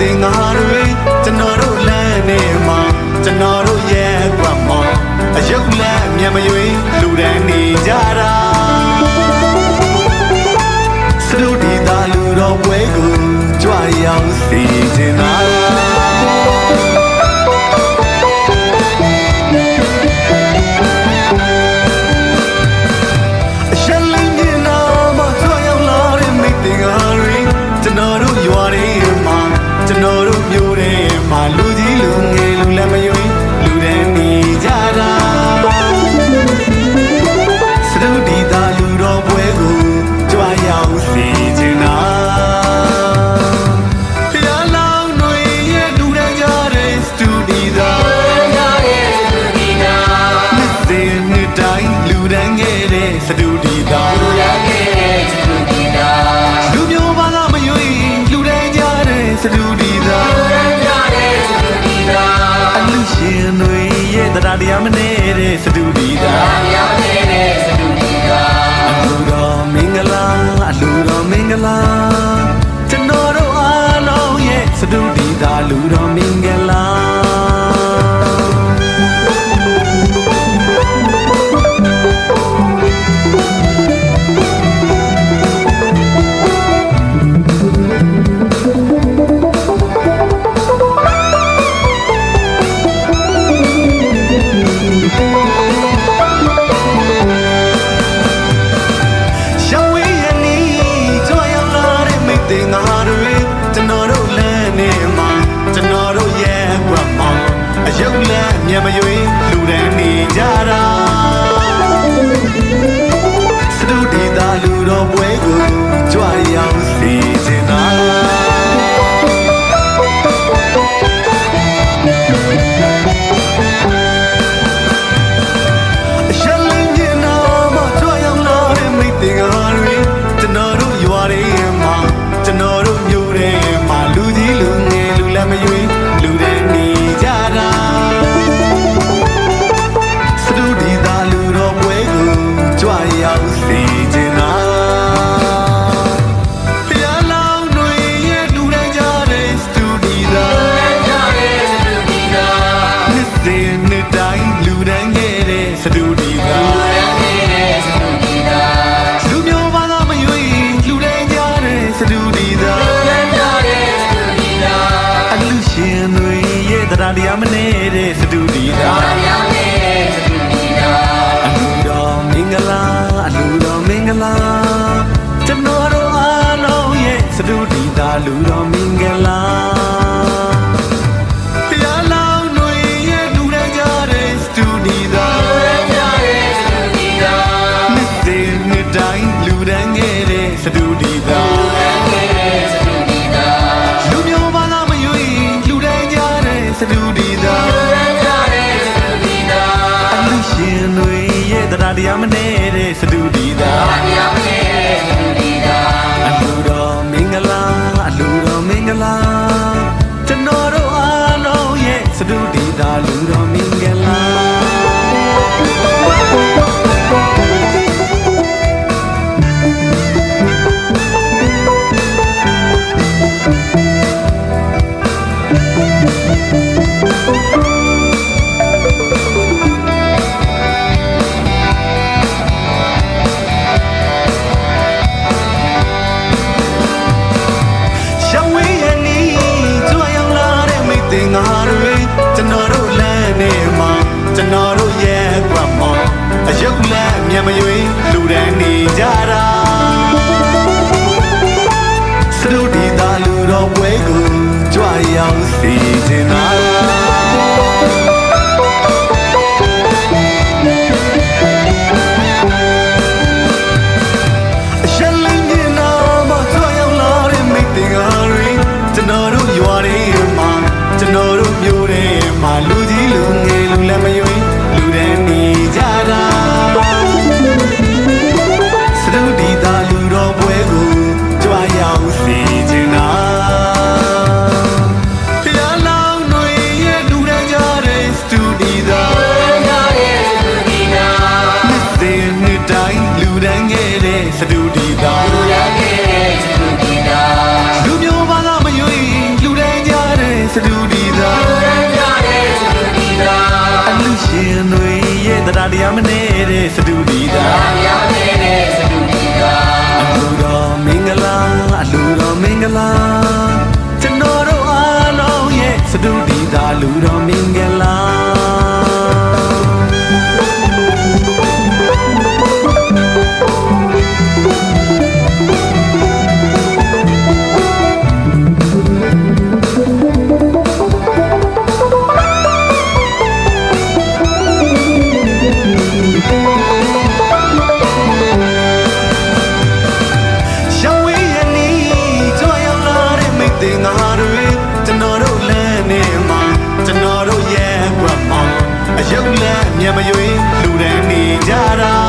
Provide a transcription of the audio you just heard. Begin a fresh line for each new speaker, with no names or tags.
သင်္ကာတွေကျွန်တော်တို့လမ်းနေမှာကျွန်တော်တို့ရဲ့ကွက်မှာအယုတ်လက်မြန်မရွေလူတန်းနေကြတာစလူဒီတာလူတော်ပွဲကိုကြွရောက်စီခြင်းသာ I'm an မရွေး တရားမနေတဲ့စတူဒီတာတရားမနေတဲ့စတူဒီ
တာ
အလူတော်မင်္ဂလာအလူတော်မင်္ဂလာကျွန်တော်တို့အားလုံးရဲ့စတူဒီတာလူတော်မင်္ဂလာ to do the da. 太阳 စတူဒီသာအလူရှင်တွေရဲ့တရားတရားမနေတဲ့စတူဒီသာအလူတော်မင်္ဂလာအလူတော်မင်္ဂလာကျွန်တော်တို့အားလုံးရဲ့စတူဒီသာလူတော်မင်္ဂလာ ရုပ်လက်မျက်မရွေးလူတန်းနေ
ကြ
တာ